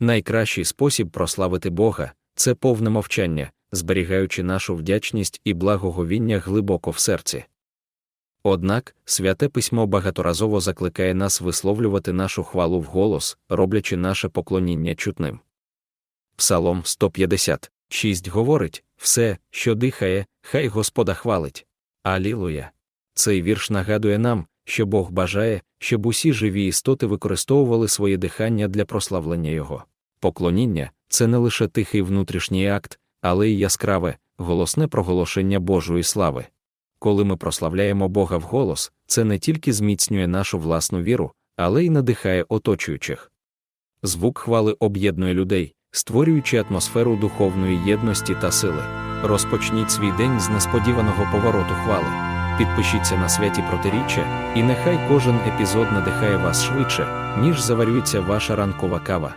Найкращий спосіб прославити Бога це повне мовчання, зберігаючи нашу вдячність і благоговіння глибоко в серці. Однак святе письмо багаторазово закликає нас висловлювати нашу хвалу вголос, роблячи наше поклоніння чутним. Псалом 156 говорить все, що дихає, хай Господа хвалить. Алілуя! Цей вірш нагадує нам, що Бог бажає, щоб усі живі істоти використовували своє дихання для прославлення Його. Поклоніння це не лише тихий внутрішній акт, але й яскраве, голосне проголошення Божої слави. Коли ми прославляємо Бога вголос, це не тільки зміцнює нашу власну віру, але й надихає оточуючих. Звук хвали об'єднує людей, створюючи атмосферу духовної єдності та сили. Розпочніть свій день з несподіваного повороту хвали. Підпишіться на святі протиріччя, і нехай кожен епізод надихає вас швидше, ніж заварюється ваша ранкова кава.